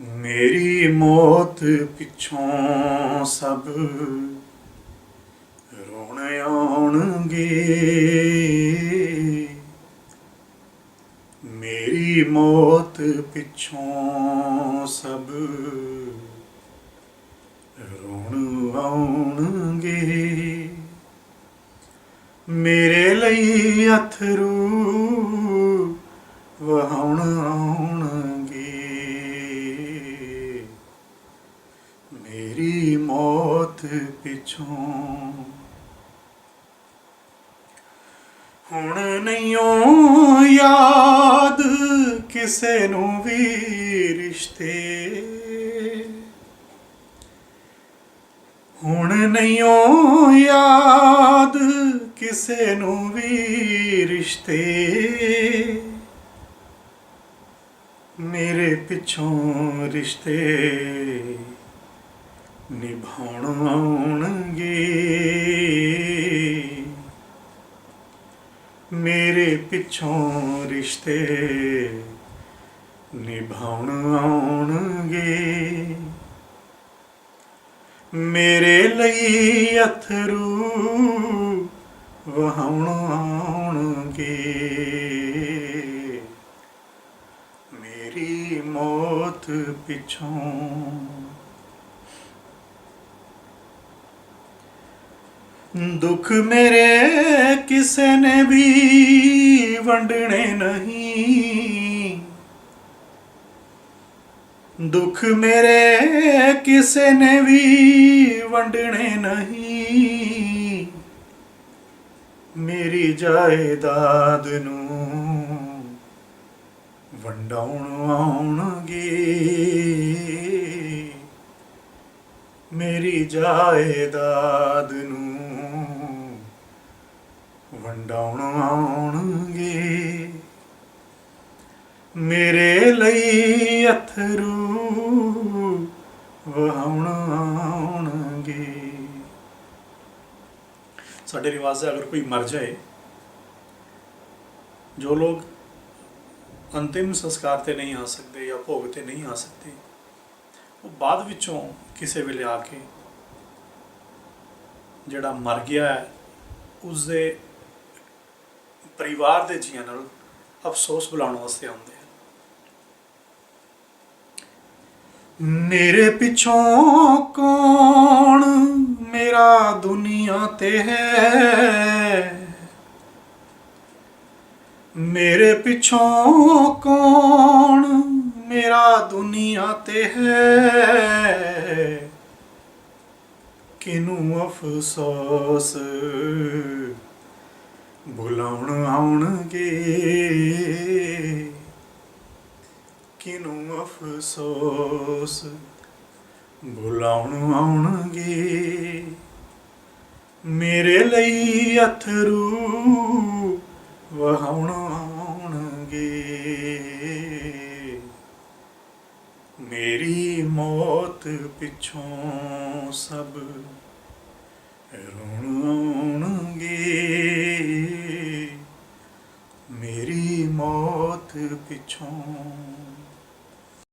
ਮੇਰੀ ਮੌਤ ਪਿੱਛੋਂ ਸਭ ਰੋਣ ਆਉਣਗੇ। ਮੇਰੀ ਮੌਤ ਪਿੱਛੋਂ ਸਭ ਰੋਣ ਆਉਣਗੇ। ਮੇਰੇ ਲਈ ਅਥਰੂ ਵਹਾਉਣ ਆਉਣਗੇ ਪਿਛੋਂ। ਹੁਣ ਨਹੀਂਓ ਯਾਦ ਕਿਸੇ ਨੂੰ ਵੀ ਰਿਸ਼ਤੇ। ਹੁਣ ਨਹੀਂਓ ਯਾਦ ਕਿਸੇ ਨੂੰ ਵੀ ਰਿਸ਼ਤੇ। ਮੇਰੇ ਪਿੱਛੋਂ ਰਿਸ਼ਤੇ। ਨਿਭਾਉਣਗੇ ਮੇਰੇ ਪਿੱਛੋਂ ਰਿਸ਼ਤੇ ਨਿਭਾਉਣ ਆਉਣਗੇ। ਮੇਰੇ ਲਈ ਅਥਰੂ ਵਹਾਉਣ ਆਉਣਗੇ। ਮੇਰੀ ਮੌਤ ਪਿੱਛੋਂ ਦੁੱਖ ਮੇਰੇ ਕਿਸੇ ਨੇ ਵੀ ਵੰਡਣੇ ਨਹੀਂ। ਦੁੱਖ ਮੇਰੇ ਕਿਸੇ ਨੇ ਵੀ ਵੰਡਣੇ ਨਹੀਂ। ਮੇਰੀ ਜਾਇਦਾਦ ਨੂੰ ਵੰਡਾਉਣ ਆਉਣਗੇ। ਮੇਰੀ ਜਾਇਦਾਦ ਨੂੰ ਵੰਡਾਉਣ ਆਉਣਗੇ। ਮੇਰੇ ਲਈ ਅਥਰੂ ਵਹਾਉਣ ਆਉਣਗੇ। ਸਾਡੇ ਰਿਵਾਜ ਹੈ ਅਗਰ ਕੋਈ ਮਰ ਜਾਏ, ਜੋ ਲੋਕ ਅੰਤਿਮ ਸੰਸਕਾਰ ਤੇ ਨਹੀਂ ਆ ਸਕਦੇ ਜਾਂ ਭੋਗ ਤੇ ਨਹੀਂ ਆ ਸਕਦੇ, ਉਹ ਬਾਅਦ ਵਿੱਚੋਂ ਕਿਸੇ ਵੇਲੇ ਆ ਕੇ ਜਿਹੜਾ ਮਰ ਗਿਆ ਹੈ ਉਸ ਦੇ ਪਰਿਵਾਰ ਦੇ ਜੀਆਂ ਨਾਲ ਅਫਸੋਸ ਬੁਲਾਉਣ ਵਾਸਤੇ ਆਉਂਦੇ ਹਨ ਮੇਰੇ ਪਿੱਛੋਂ ਕੌਣ ਮੇਰਾ ਦੁਨੀਆ ਤੇ ਹੈ? ਮੇਰੇ ਪਿੱਛੋਂ ਕੌਣ ਮੇਰਾ ਦੁਨੀਆ ਤੇ ਹੈ? ਕਿਨੂੰ ਅਫਸੋਸ ਬੁਲਾਉਣ ਆਉਣਗੇ। ਕਿਨੂੰ ਅਫਸੋਸ? ਬੁਲਾਉਣ ਆਉਣਗੇ। ਮੇਰੇ ਲਈ ਅਥਰੂ ਵਹਾਉਣ ਆਉਣਗੇ। ਮੇਰੀ ਮੌਤ ਪਿੱਛੋਂ ਸਭ ਰੋਣ ਆਉਣਗੇ। ਮੇਰੀ ਮੌਤ ਪਿੱਛੋਂ